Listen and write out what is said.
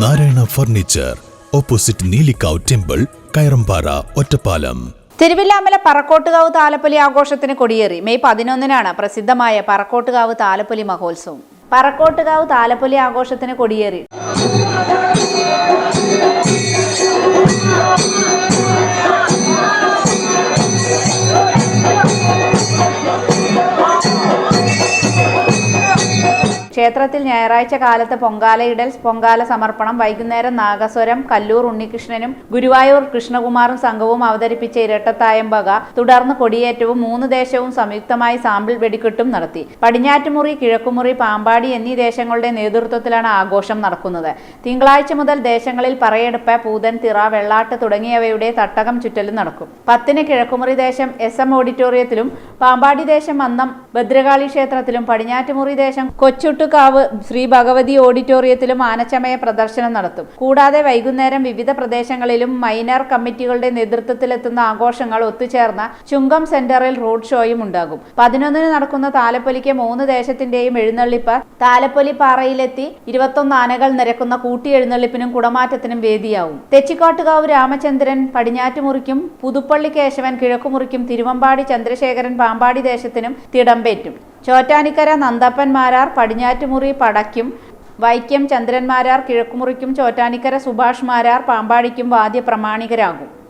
Narayana furniture opposite Neelikkavu temple Kayarampara Ottapalam. Thiruvilwamala Parakkottukavu Thalappoli ആഘോഷത്തിന് കൊടിയേറി. May പതിനൊന്നിനാണ് പ്രസിദ്ധമായ പറക്കോട്ടുകാവ് താലപ്പൊലി മഹോത്സവം. പറക്കോട്ടുകാവ് താലപ്പൊലി ആഘോഷത്തിന് കൊടിയേറി. ക്ഷേത്രത്തിൽ ഞായറാഴ്ച കാലത്ത് പൊങ്കാലയിടൽ പൊങ്കാല സമർപ്പണം വൈകുന്നേരം നാഗസ്വരം കല്ലൂർ ഉണ്ണികൃഷ്ണനും ഗുരുവായൂർ കൃഷ്ണകുമാറും സംഘവും അവതരിപ്പിച്ച ഇരട്ടത്തായമ്പക തുടർന്ന് കൊടിയേറ്റവും മൂന്ന് ദേശവും സംയുക്തമായി സാമ്പിൾ വെടിക്കെട്ടും നടത്തി. പടിഞ്ഞാറ്റുമുറി കിഴക്കുമുറി പാമ്പാടി എന്നീ ദേശങ്ങളുടെ നേതൃത്വത്തിലാണ് ആഘോഷം നടക്കുന്നത്. തിങ്കളാഴ്ച മുതൽ ദേശങ്ങളിൽ പറയെടുപ്പ് പൂതൻ തിറ വെള്ളാട്ട് തുടങ്ങിയവയുടെ തട്ടകം ചുറ്റലും നടക്കും. പത്തിന് കിഴക്കുമുറി ദേശം എസ് എം ഓഡിറ്റോറിയത്തിലും പാമ്പാടി ദേശം അന്നം ഭദ്രകാളി ക്ഷേത്രത്തിലും പടിഞ്ഞാറ്റുമുറി ദേശം കൊച്ചുട്ടുകാവ് ശ്രീ ഭഗവതി ഓഡിറ്റോറിയത്തിലും ആനച്ചമയ പ്രദർശനം നടത്തും. കൂടാതെ വൈകുന്നേരം വിവിധ പ്രദേശങ്ങളിലും മൈനർ കമ്മിറ്റികളുടെ നേതൃത്വത്തിലെത്തുന്ന ആഘോഷങ്ങൾ ഒത്തുചേർന്ന ചുങ്കം സെന്ററിൽ റോഡ് ഷോയും ഉണ്ടാകും. പതിനൊന്നിന് നടക്കുന്ന താലപ്പൊലിക്ക് മൂന്ന് ദേശത്തിന്റെയും എഴുന്നള്ളിപ്പ് താലപ്പൊലി പാറയിലെത്തി ഇരുപത്തൊന്ന് ആനകൾ നിരക്കുന്ന കൂട്ടി കൂട്ടിയെഴുന്നള്ളിപ്പിനും കുടമാറ്റത്തിനും വേദിയാവും. തെച്ചിക്കോട്ടുകാവ് രാമചന്ദ്രൻ പടിഞ്ഞാറ്റുമുറിക്കും പുതുപ്പള്ളി കേശവൻ കിഴക്കുമുറിക്കും തിരുവമ്പാടി ചന്ദ്രശേഖരൻ പാമ്പാടി ദേശത്തിനും തിടമ്പേറ്റും ചോറ്റാനിക്കര നന്ദപ്പന്മാരാർ പടിഞ്ഞാറ്റുമുറി പടയ്ക്കും വൈക്കം ചന്ദ്രന്മാരാർ കിഴക്കുമുറിക്കും ചോറ്റാനിക്കര സുഭാഷ്മാരാർ പാമ്പാടിക്കും വാദ്യ പ്രമാണികരാകും